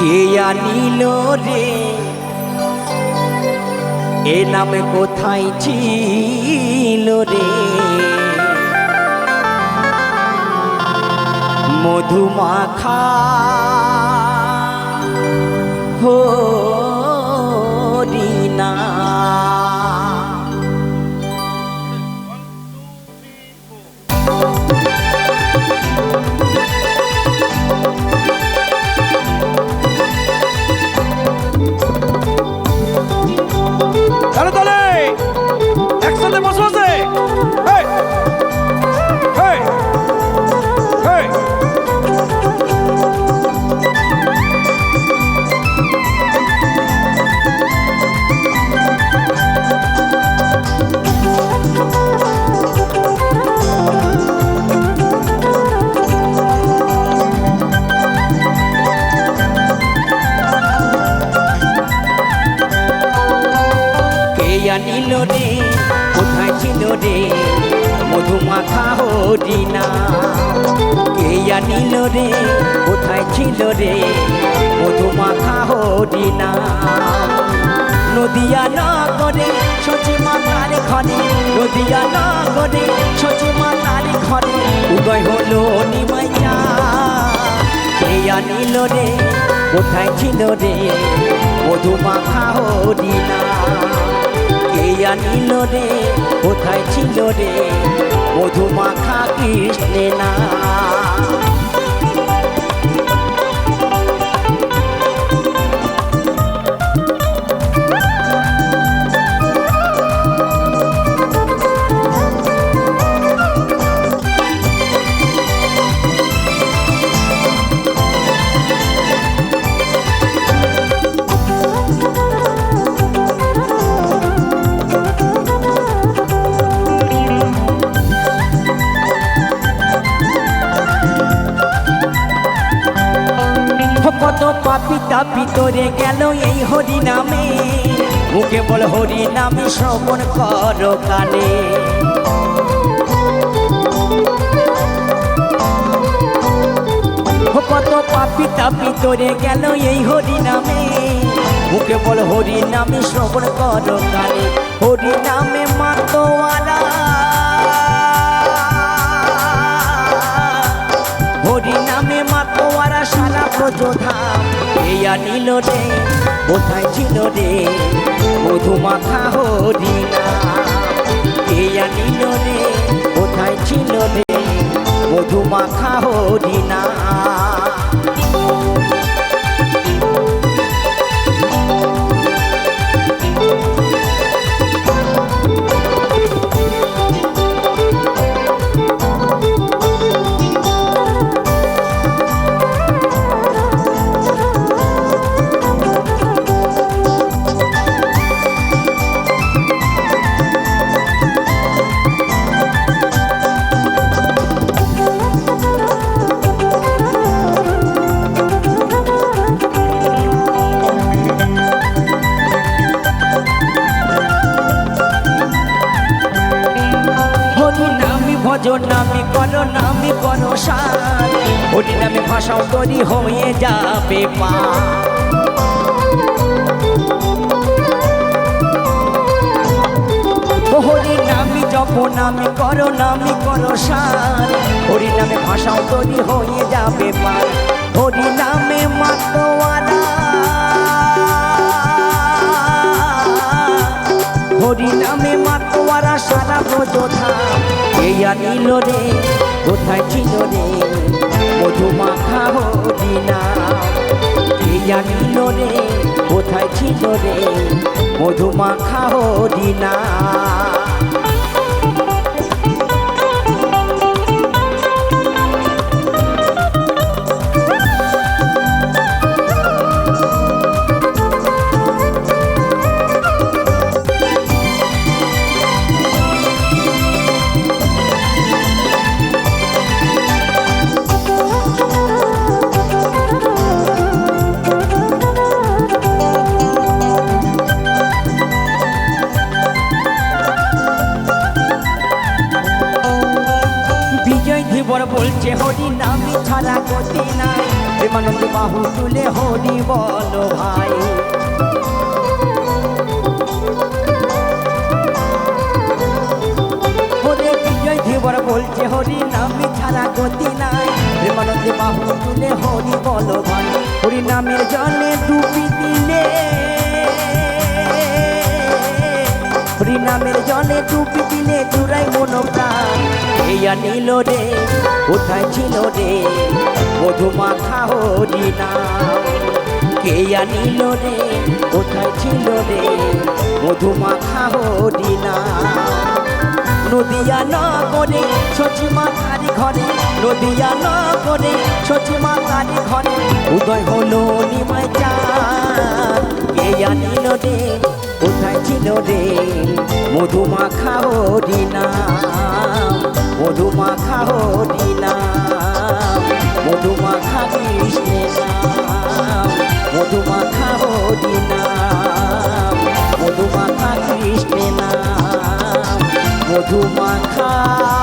কে আনিল রে? এ নামে কোথায় ছিল রে? মধুমাখা হরিনা কে আনিল রে, কোথায় ছিল রে? মধুমাখা হরিনা কে আনিল রে? কোথায় ছিল রে? মধুমাখা হরিনা নদিয়া নগরে সচি মাতার ঘরে, নদিয়া নগরে সচি মাতার ঘরে, উদয় হলো নিমাইয়া। কে আনিল রে? কোথায় ছিল রে? মধুমাখা হরিনা কে আনিল রে কোথায় ছিল রে? মধুমাখা কৃষ্ণে না। পাপি তাপি তোরে গেল এই হরি নামে মুখে বল হরি নামে শ্রবণ কর কানে। কত পাপি তাপি তোরে গেল এই হরি নামে মুখে বল হরি নামে শ্রবণ কর কানে। হরি নামে মাতোয়ারা। হরি নামে মাতোয়ারা সারা প্রযোধাম এই নিল রে কোথায় ছিল রে মধুমাখা হরিণা এই আনিল রে কোথায় ছিল রে মধুমাখা হরি ভজন নামি কর নামি কর সার। হরি নামে ভাষাও তরি হয়ে যাবে পা। হরি নামি জপ, নামি কর নামি কর সার। হরি নামে ভাষাও তরি হয়ে যাবে পা। হরি নামে মাতোয়ারা হরি নামে মাতোয়ারা সারা ব্রজধা কে আনিল রে, কোথায় ছিল রে? মধুমাখা হদিনা কে আনিল রে, কোথায় ছিল রে? মধুমাখা দিনা ধীবর বলছে, হরি নামি ছাড়া গতি নাই প্রেমানন্দ বাহু, তুলে হরি বল ভাই। ধীবর বলছে, হরি নামি ছাড়া গতি নাই প্রেমানন্দ বাহু, তুলে হরি বল ভাই। হরি নামের জলে ডুবি দিলে। হরি নামের জলে ডুবি দিলে জুড়াই মনোপ্রাণ। প্রাণ এইয়া নীল রে, কোথায় ছিল রে? মধুমাখা হরি না। কে আনিল রে, কোথায় ছিল রে? মধুমাখা হরি নাম নদিয়া না করে সচিমা তারি ঘরে, নদিয়া না করে সচিমা তারি ঘরে। উদয় হলো নিমাই চাঁদ রে কোথায় ছিল রে? মধুমাখা হরি মধুমাখা। কৃষ্ণের নাম মধুমাখা